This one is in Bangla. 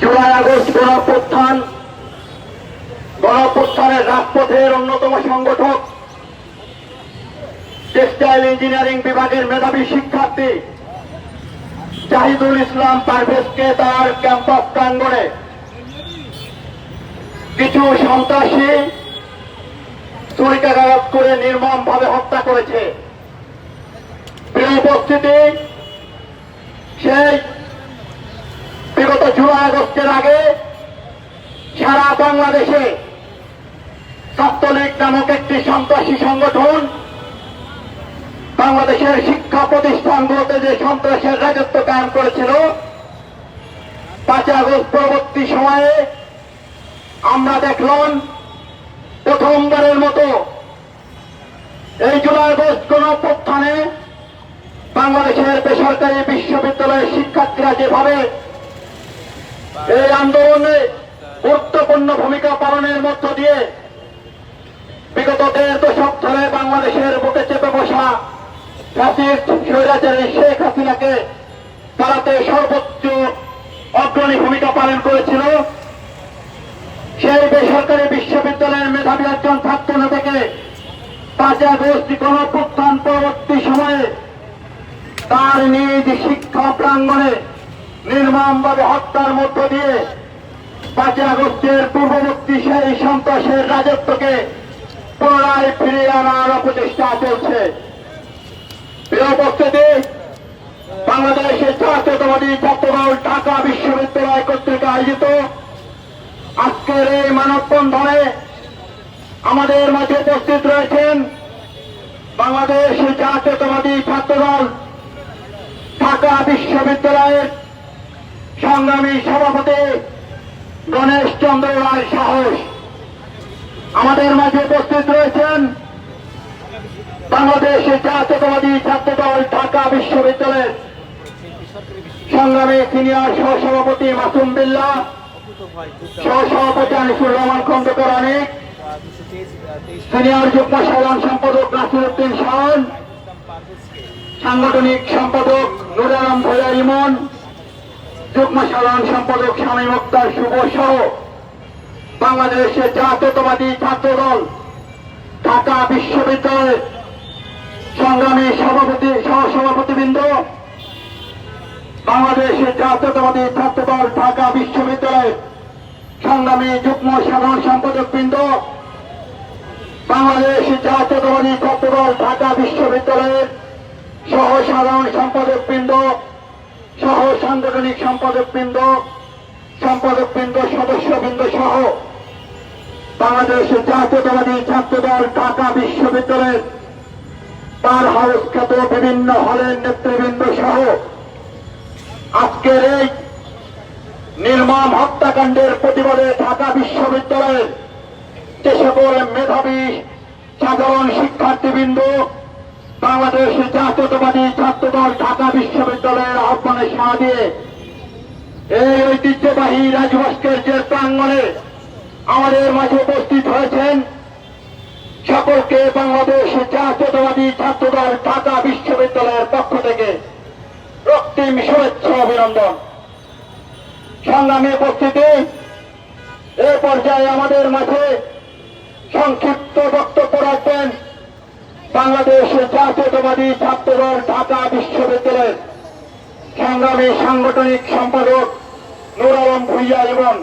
জুলাই আগস্ট গণপ্রত্থান গণপ্রত্থানের রাজপথের অন্যতম সংগঠক টেক্সটাইল ইঞ্জিনিয়ারিং বিভাগের মেধাবী শিক্ষার্থী জাহিদুল ইসলাম পারভেজকে তার ক্যাম্পাস প্রাঙ্গণে। কিছু সন্ত্রাসী ছুরিকাঘাত করে নির্মম ভাবে হত্যা করেছে। প্রিয় উপস্থিতি, সেই বিগত জুলাই আগস্টের আগে সারা বাংলাদেশে ছাত্রলীগ নামক একটি সন্ত্রাসী সংগঠন বাংলাদেশের শিক্ষা প্রতিষ্ঠানগুলোতে যে সন্ত্রাসের রাজত্ব কায়েম করেছিল, পাঁচই আগস্ট পরবর্তী সময়ে আমরা দেখলাম প্রথমবারের মতো এই জুলাই আগস্ট কোন গণপ্রত্থানে বাংলাদেশের বেসরকারি বিশ্ববিদ্যালয়ের শিক্ষার্থীরা যেভাবে এই আন্দোলনে গুরুত্বপূর্ণ ভূমিকা পালনের মধ্য দিয়ে বিগত দেড় দশক ধরে বাংলাদেশের বুকে চেপে বসা স্বৈরাচারী শেখ হাসিনাকে তারাতে সর্বোচ্চ অগ্রণী ভূমিকা পালন করেছিল। সেই বেসরকারি বিশ্ববিদ্যালয়ের মেধাবী একজন ছাত্র নেতাকে পাঁচই আগস্ট গণপ্রত্থান পরবর্তী সময়ে তার নিজ শিক্ষা প্রাঙ্গণে নির্মমভাবে হত্যার মধ্য দিয়ে পাঁচই আগস্টের পূর্ববর্তী সেই সন্ত্রাসের রাজত্বকে পুনরায় ফিরিয়ে আনার অপচেষ্টা চলছে। উপস্থিতি, বাংলাদেশের জাতীয়তাবাদী ছাত্রদল ঢাকা বিশ্ববিদ্যালয় কর্তৃক আয়োজিত আজকের এই মানববন্ধনে আমাদের মাঝে উপস্থিত রয়েছেন বাংলাদেশ জাতীয়তাবাদী ছাত্রদল ঢাকা বিশ্ববিদ্যালয়ের সংগ্রামী সভাপতি গণেশ চন্দ্র রায় সাহস। আমাদের মাঝে উপস্থিত রয়েছেন বাংলাদেশ জাতীয়তাবাদী ছাত্রদল ঢাকা বিশ্ববিদ্যালয়ের সংগ্রামী সিনিয়র সহসভাপতি মাসুম বিল্লা, সহসভাপতি আনিসুর রহমান, খন্দকার অনেক সিনিয়র যুগ্ম সাধারণ সম্পাদক নাসিরুদ্দিন শাহন সাংগঠনিক সম্পাদক নুর আলম ভৈয়া ইমন সাধারণ সম্পাদক স্বামী মুক্তার শুভ সহ বাংলাদেশের জাতীয়তাবাদী ছাত্রদল, ঢাকা বিশ্ববিদ্যালয়ের সংগ্রামী সভাপতি, সহসভাপতিবৃন্দ, বাংলাদেশের জাতীয়তাবাদী ছাত্রদল, ঢাকা বিশ্ববিদ্যালয়ের সংগ্রামী যুগ্ম সাধারণ সম্পাদক বৃন্দ বাংলাদেশ জাতীয়তাবাদী ছাত্রদল, ঢাকা বিশ্ববিদ্যালয়ের সহ সাধারণ সম্পাদক বৃন্দ সহ সাংগঠনিক সম্পাদক বৃন্দ সম্পাদক বৃন্দ সদস্য বৃন্দ সহ বাংলাদেশ জাতীয়তাবাদী ছাত্রদল ঢাকা বিশ্ববিদ্যালয়ের পার হাউস খ্যাত বিভিন্ন হলের নেতৃবৃন্দ সহ আজকের এই নির্মম হত্যাকাণ্ডের প্রতিবাদে ঢাকা বিশ্ববিদ্যালয়ের যে সকল মেধাবী সাধারণ শিক্ষার্থীবৃন্দ, বাংলাদেশ জাতীয়তাবাদী ছাত্রদল ঢাকা বিশ্ববিদ্যালয়ের আহ্বানে সাড়া দিয়ে এই ঐতিহ্যবাহী রাজভাস্কের যে প্রাঙ্গণে আমাদের মাঝে উপস্থিত হয়েছেন সকলকে বাংলাদেশ জাতীয়তাবাদী ছাত্রদল ঢাকা বিশ্ববিদ্যালয়ের পক্ষ থেকে রক্তিম শুভেচ্ছা, অভিনন্দন। সংগ্রামী উপস্থিতি। এ পর্যায়ে আমাদের মাঝে সংক্ষিপ্ত বক্তব্য রাখবেন বাংলাদেশ জাতীয়তাবাদী ছাত্রদল ঢাকা বিশ্ববিদ্যালয়ের সংগ্রামী সাংগঠনিক সম্পাদক নুর আলম ভুইয়া এবং